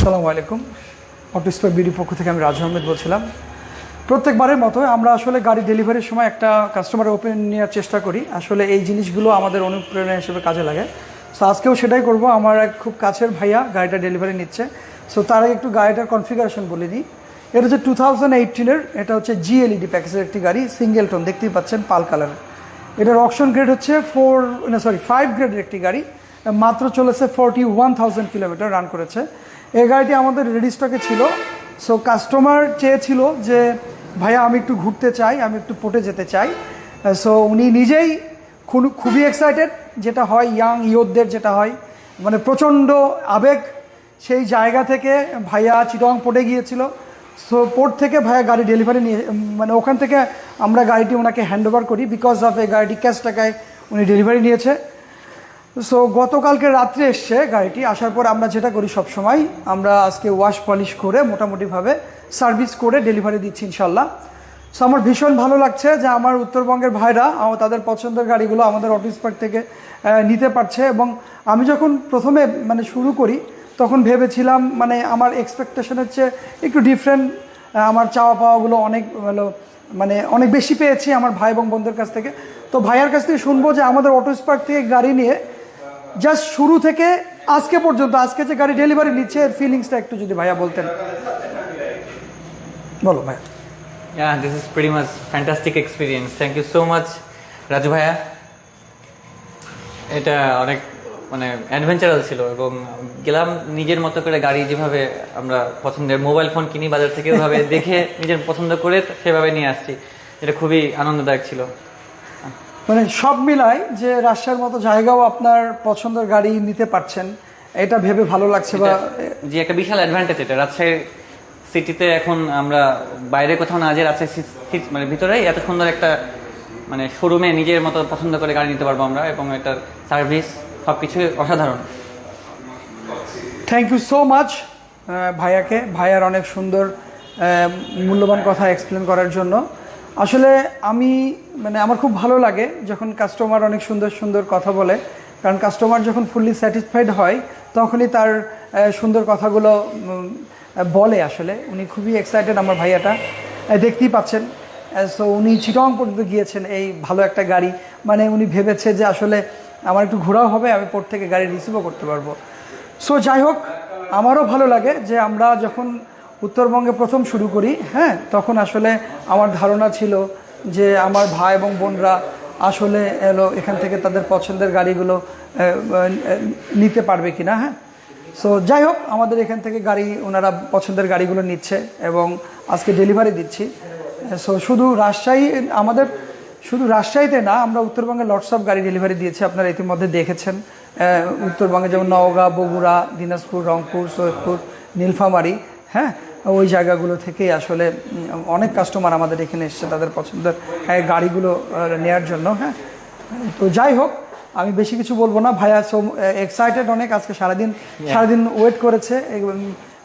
আসসালামু আলাইকুম। Auto spare BD পক্ষ থেকে আমি রাজু আহমেদ বলছিলাম। প্রত্যেকবারের মতো আমরা আসলে গাড়ি ডেলিভারির সময় একটা কাস্টমার ওপেন নেওয়ার চেষ্টা করি। আসলে এই জিনিসগুলো আমাদের অনুপ্রেরণা হিসেবে কাজে লাগে। সো আজকেও সেটাই করব। আমার এক খুব কাছের ভাইয়া গাড়িটা ডেলিভারি নিচ্ছে। সো তার আগে একটু গাড়িটার কনফিগারেশন বলে দিই। এটা হচ্ছে টু থাউজেন্ড এইটিনের এটা হচ্ছে জিএলইডি প্যাকেজের একটি গাড়ি সিঙ্গেল টোন দেখতেই পাচ্ছেন, পাল কালার এটার অপশন গ্রেড হচ্ছে ফোর সরি ফাইভ গ্রেডের একটি গাড়ি। মাত্র চলেছে forty one thousand kilometre run করেছে। এই গাড়িটি আমাদের রেডি স্টকে ছিল। সো কাস্টমার চেয়েছিল যে, ভাইয়া, আমি একটু ঘুরতে চাই, আমি একটু পটে যেতে চাই। সো উনি নিজেই খুব- খুবই এক্সাইটেড যেটা হয় ইয়াং ইয়ুথদের যেটা হয় মানে প্রচণ্ড আবেগ। সেই জায়গা থেকে ভাইয়া চিটং পড়ে গিয়েছিল। সো পোর্ট থেকে ভাইয়া গাড়ি ডেলিভারি নিয়ে মানে ওখান থেকে আমরা গাড়িটি ওনাকে হ্যান্ড করি। বিকজ অফ এই গাড়িটি ক্যাশ টাকায় উনি ডেলিভারি নিয়েছে। সো গতকালকে রাত্রে এসছে গাড়িটি। আসার পর আমরা যেটা করি সব সময় আমরা আজকে ওয়াশ পলিশ করে মোটামুটিভাবে সার্ভিস করে ডেলিভারি দিচ্ছি ইনশাল্লাহ সো আমার ভীষণ ভালো লাগছে যে আমার উত্তরবঙ্গের ভাইরা আমার তাদের পছন্দের গাড়িগুলো আমাদের অফিস পার্ক থেকে নিতে পারছে এবং আমি যখন প্রথমে মানে শুরু করি, তখন ভেবেছিলাম মানে আমার এক্সপেকটেশনের চেয়ে একটু ডিফারেন্ট আমার চাওয়া পাওয়াগুলো অনেক ভালো মানে অনেক বেশি পেয়েছি আমার ভাই এবং বন্ধুর কাছ থেকে। তো ভাইয়ার কাছ থেকে শুনব যে আমাদের অটো স্পার্ক থেকে গাড়ি নিয়ে জাস্ট শুরু থেকে আজকে পর্যন্ত আজকে যে গাড়ি ডেলিভারি নিচ্ছে এর ফিলিংসটা একটু যদি ভাইয়া বলতেন। বলো ভাইয়া। Yeah, this is pretty much fantastic experience. Thank you so much, Raju ভাইয়া। এটা অনেক মানে অ্যাডভেঞ্চারাল ছিল এবং গেলাম নিজের মতো করে গাড়ি যেভাবে আমরা পছন্দের মোবাইল ফোন কিনি বাজার থেকে ওভাবে দেখে নিজের পছন্দ করে সেভাবে নিয়ে আসছি। এটা খুবই আনন্দদায়ক ছিল। মানে সব মিলায় যে রাজশাহীর মতো জায়গাও আপনার পছন্দের গাড়ি নিতে পারছেন এটা ভেবে ভালো লাগছে বা যে একটা বিশাল অ্যাডভান্টেজ এটা। রাজশাহীর সিটিতে এখন আমরা বাইরে কোথাও না যে রাজশাহী মানে ভিতরেই এত সুন্দর একটা মানে শোরুমে নিজের মতো পছন্দ করে গাড়ি নিতে পারব আমরা এবং এটার সার্ভিস সব কিছুই অসাধারণ থ্যাংক ইউ সো মাচ ভাইয়াকে। ভাইয়ার অনেক সুন্দর মূল্যবান কথা এক্সপ্লেন করার জন্য। আসলে আমি মানে আমার খুব ভালো লাগে যখন কাস্টমার অনেক সুন্দর সুন্দর কথা বলে। কারণ কাস্টমার যখন ফুললি স্যাটিসফাইড হয়, তখনই তার সুন্দর কথাগুলো বলে আসলে। উনি খুবই এক্সাইটেড আমার ভাইয়াটা। দেখতেই পাচ্ছেন। সো উনি চিটং পর্যন্ত গিয়েছেন এই ভালো একটা গাড়ি। মানে উনি ভেবেছে যে আসলে আমার একটু ঘোরাও হবে, আমি পোর্ট থেকে গাড়ি রিসিভও করতে পারব। সো যাই হোক, আমারও ভালো লাগে যে আমরা যখন উত্তরবঙ্গে প্রথম শুরু করি হ্যাঁ তখন আসলে আমার ধারণা ছিল যে আমার ভাই এবং বোনরা আসলে এলো এখান থেকে তাদের পছন্দের গাড়িগুলো নিতে পারবে কিনা হ্যাঁ? সো যাই হোক, আমাদের এখান থেকে গাড়ি, ওনারা পছন্দের গাড়িগুলো নিচ্ছে এবং আজকে ডেলিভারি দিচ্ছি। সো শুধু রাজশাহী, আমাদের শুধু রাজশাহীতে না, আমরা উত্তরবঙ্গে লটস অফ গাড়ি ডেলিভারি দিয়েছি, আপনারা ইতিমধ্যে দেখেছেন। উত্তরবঙ্গে যেমন নওগাঁ, বগুড়া, দিনাজপুর, রংপুর, সৈয়দপুর, নীলফামারী হ্যাঁ ওই জায়গাগুলো থেকেই আসলে অনেক কাস্টমার আমাদের এখানে এসছে তাদের পছন্দের হ্যাঁ, গাড়িগুলো নেয়ার জন্য হ্যাঁ। তো যাই হোক আমি বেশি কিছু বলব না। ভাইয়া সো এক্সাইটেড অনেক আজকে সারাদিন সারাদিন ওয়েট করেছে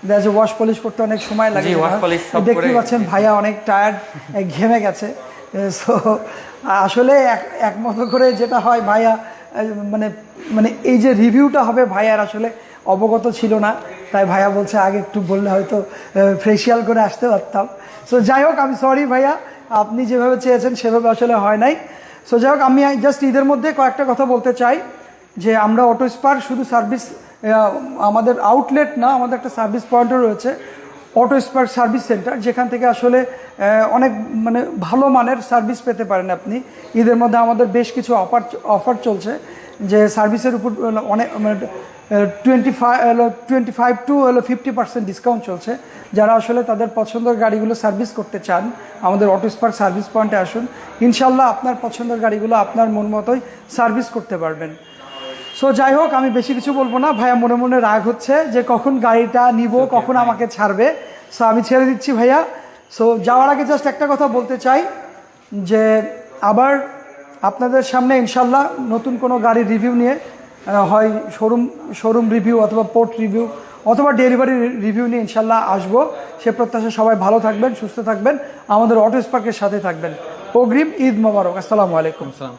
দেখা ওয়াশ পলিশ করতে অনেক সময় লাগে। wash দেখতে পাচ্ছেন ভাইয়া অনেক টায়ার্ড ঘেমে গেছে। সো আসলে এক- একমতো করে যেটা হয় ভাইয়া মানে মানে এই যে রিভিউটা হবে ভাইয়ার আসলে অবগত ছিল না। তাই ভাইয়া বলছে, আগে একটু বললে হয়তো ফেসিয়াল করে আসতে পারতাম। সো যাই হোক, আমি সরি ভাইয়া, আপনি যেভাবে চেয়েছেন সেভাবে আসলে হয় নাই। সো যাই হোক, আমি জাস্ট ঈদের মধ্যে কয়েকটা কথা বলতে চাই, যে আমরা অটো স্পার শুধু সার্ভিস আমাদের আউটলেট না, আমাদের একটা সার্ভিস পয়েন্টও রয়েছে অটো স্পার্ক সার্ভিস সেন্টার, যেখান থেকে আসলে অনেক মানে ভালো মানের সার্ভিস পেতে পারেন আপনি। ঈদের মধ্যে আমাদের বেশ কিছু অফার অফার চলছে। যে সার্ভিসের উপর অনেক মানে twenty five twenty five to হলো ফিফটি পার্সেন্ট ডিসকাউন্ট চলছে। যারা আসলে তাদের পছন্দের গাড়িগুলো সার্ভিস করতে চান আমাদের অটো স্পার্ক সার্ভিস পয়েন্টে আসুন। ইনশাল্লাহ আপনার পছন্দের গাড়িগুলো আপনার মন মতোই সার্ভিস করতে পারবেন। সো যাই হোক আমি বেশি কিছু বলব না। ভাইয়া মনে মনে রাগ হচ্ছে যে কখন গাড়িটা নিব কখন আমাকে ছাড়বে। সো আমি ছেড়ে দিচ্ছি ভাইয়া। সো যাওয়ার আগে জাস্ট একটা কথা বলতে চাই যে আবার আপনাদের সামনে ইনশাল্লাহ নতুন কোনো গাড়ির রিভিউ নিয়ে হয় শোরুম শোরুম রিভিউ অথবা পোর্ট রিভিউ অথবা ডেলিভারি রিভিউ নিয়ে ইনশাল্লাহ আসব। সে প্রত্যাশা সবাই ভালো থাকবেন, সুস্থ থাকবেন। আমাদের অটো স্পার্কের সাথে থাকবেন। অগ্রিম ঈদ মোবারক। আসসালামু আলাইকুম। আসসালাম।